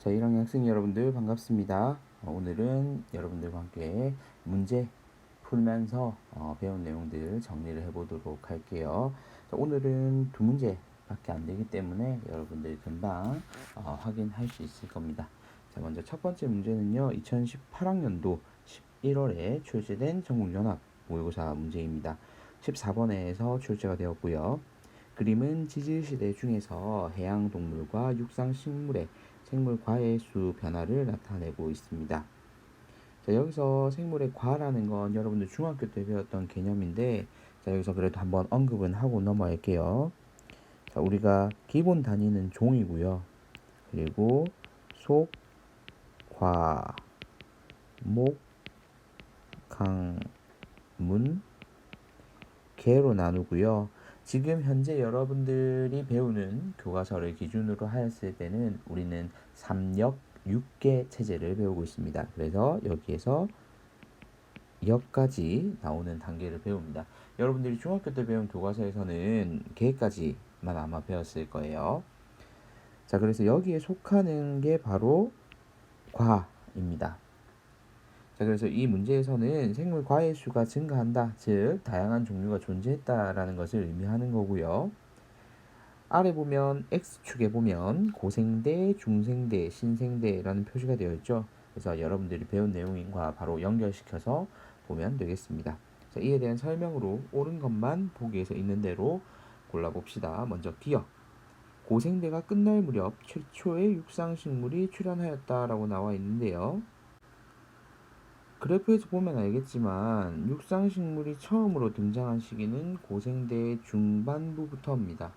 자, 1학년 학생 여러분들 반갑습니다. 어, 오늘은 여러분들과 함께 문제 풀면서 어, 배운 내용들 정리를 해보도록 할게요. 자, 오늘은 두 문제밖에 안 되기 때문에 여러분들 금방 어, 확인할 수 있을 겁니다. 자, 먼저 첫 번째 문제는요. 2018학년도 11월에 출제된 전국연합 모의고사 문제입니다. 14번에서 출제가 되었고요. 그림은 지질시대 중에서 해양동물과 육상식물의 생물 과의 수 변화를 나타내고 있습니다. 자, 여기서 생물의 과라는 건 여러분들 중학교 때 배웠던 개념인데, 자, 여기서 그래도 한번 언급은 하고 넘어갈게요. 자, 우리가 기본 단위는 종이고요. 그리고 속, 과, 목, 강, 문, 개로 나누고요. 지금 현재 여러분들이 배우는 교과서를 기준으로 하였을 때는 우리는 3역 6개 체제를 배우고 있습니다. 그래서 여기에서 역까지 나오는 단계를 배웁니다. 여러분들이 중학교 때 배운 교과서에서는 개까지만 아마 배웠을 거예요. 자, 그래서 여기에 속하는 게 바로 과입니다. 자, 그래서 이 문제에서는 생물 과의 수가 증가한다. 즉, 다양한 종류가 존재했다라는 것을 의미하는 거고요. 아래 보면 X축에 보면 고생대, 중생대, 신생대라는 표시가 되어 있죠. 그래서 여러분들이 배운 내용과 바로 연결시켜서 보면 되겠습니다. 자, 이에 대한 설명으로 옳은 것만 보기에서 있는 대로 골라봅시다. 먼저 기억. 고생대가 끝날 무렵 최초의 육상식물이 출현하였다라고 나와 있는데요. 그래프에서 보면 알겠지만 육상식물이 처음으로 등장한 시기는 고생대 중반부부터입니다.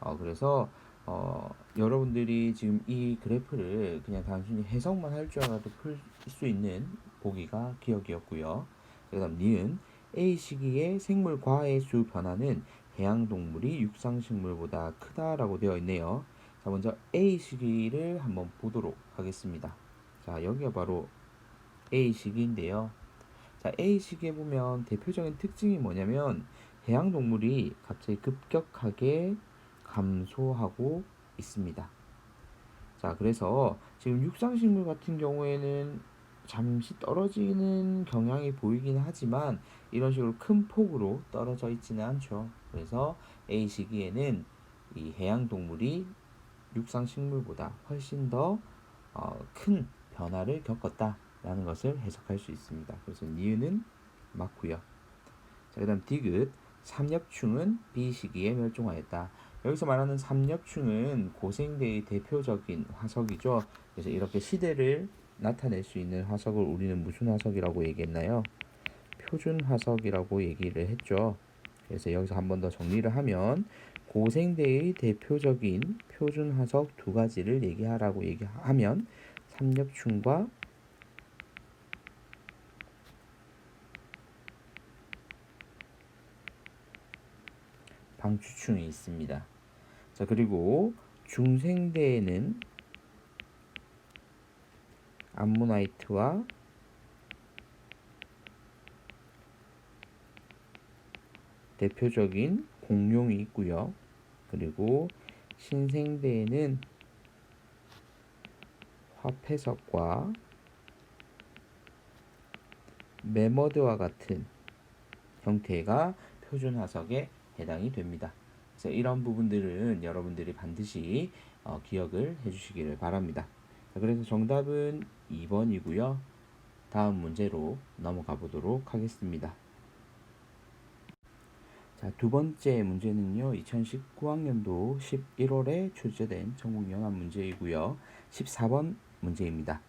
어, 그래서 어, 여러분들이 지금 이 그래프를 그냥 단순히 해석만 할 줄 알아도 풀 수 있는 보기가 기억이었고요. 그 다음 니은 A 시기의 생물 과의 수 변화는 해양 동물이 육상 식물보다 크다라고 되어 있네요. 자, 먼저 A 시기를 한번 보도록 하겠습니다. 자, 여기가 바로 A 시기인데요. 자, A 시기에 보면 대표적인 특징이 뭐냐면 해양 동물이 갑자기 급격하게 감소하고 있습니다. 자, 그래서 지금 육상식물 같은 경우에는 잠시 떨어지는 경향이 보이긴 하지만 이런 식으로 큰 폭으로 떨어져 있지는 않죠. 그래서 A 시기에는 이 해양 동물이 육상 식물보다 훨씬 더큰 어, 변화를 겪었다 라는 것을 해석할 수 있습니다. 그래서 니은은 맞고요. 자, 그 다음 디귿 삼엽충은 B 시기에 멸종하였다. 여기서 말하는 삼엽충은 고생대의 대표적인 화석이죠. 그래서 이렇게 시대를 나타낼 수 있는 화석을 우리는 무슨 화석이라고 얘기했나요? 표준 화석이라고 얘기를 했죠. 그래서 여기서 한 번 더 정리를 하면 고생대의 대표적인 표준 화석 두 가지를 얘기하라고 얘기하면 삼엽충과 방추충이 있습니다. 자, 그리고 중생대에는 암모나이트와 대표적인 공룡이 있고요. 그리고 신생대에는 화폐석과 메머드와 같은 형태가 표준 화석에 해당이 됩니다. 그래서 이런 부분들은 여러분들이 반드시 어, 기억을 해주시기를 바랍니다. 그래서 정답은 2번이고요. 다음 문제로 넘어가 보도록 하겠습니다. 자, 두 번째 문제는요. 2019학년도 11월에 출제된 전국연합 문제이고요. 14번 문제입니다.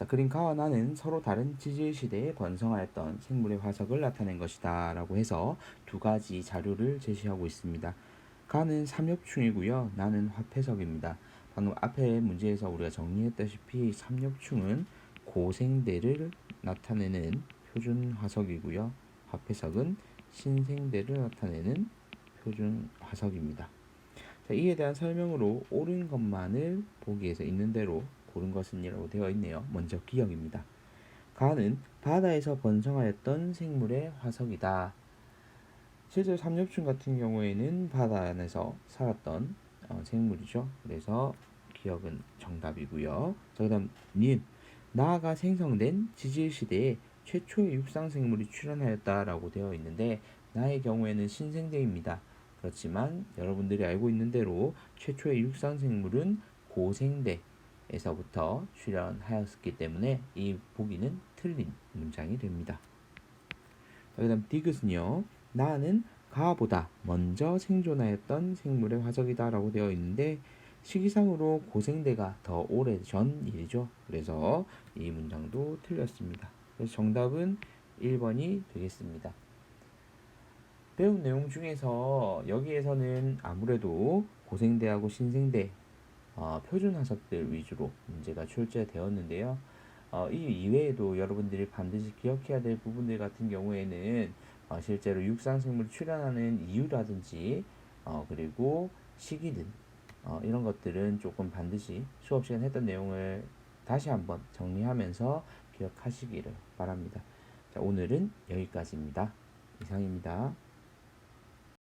자, 그림 가와 나는 서로 다른 지질 시대에 번성하였던 생물의 화석을 나타낸 것이다 라고 해서 두 가지 자료를 제시하고 있습니다. 가는 삼엽충이고요. 나는 화폐석입니다. 방금 앞에 문제에서 우리가 정리했다시피 삼엽충은 고생대를 나타내는 표준 화석이고요. 화폐석은 신생대를 나타내는 표준 화석입니다. 자, 이에 대한 설명으로 옳은 것만을 보기에서 있는 대로 고른 것은이라고 되어 있네요. 먼저 기억입니다. 가는 바다에서 번성하였던 생물의 화석이다. 실제 삼엽충 같은 경우에는 바다 안에서 살았던 어, 생물이죠. 그래서 기억은 정답이고요. 자, 그다음 니은 나아가 생성된 지질 시대에 최초의 육상 생물이 출현하였다라고 되어 있는데 나의 경우에는 신생대입니다. 그렇지만 여러분들이 알고 있는 대로 최초의 육상 생물은 고생대 에서부터 출현하였기 때문에 이 보기는 틀린 문장이 됩니다. 자, 그다음 디귿은요. 나는 가보다 먼저 생존하였던 생물의 화석이다 라고 되어 있는데 시기상으로 고생대가 더 오래 전 일이죠. 그래서 이 문장도 틀렸습니다. 그래서 정답은 1번이 되겠습니다. 배운 내용 중에서 여기에서는 아무래도 고생대하고 신생대 어, 표준 화석들 위주로 문제가 출제되었는데요. 어, 이 이외에도 여러분들이 반드시 기억해야 될 부분들 같은 경우에는 어, 실제로 육상생물이 출현하는 이유라든지 어, 그리고 시기 등 어, 이런 것들은 조금 반드시 수업 시간 했던 내용을 다시 한번 정리하면서 기억하시기를 바랍니다. 자, 오늘은 여기까지입니다. 이상입니다.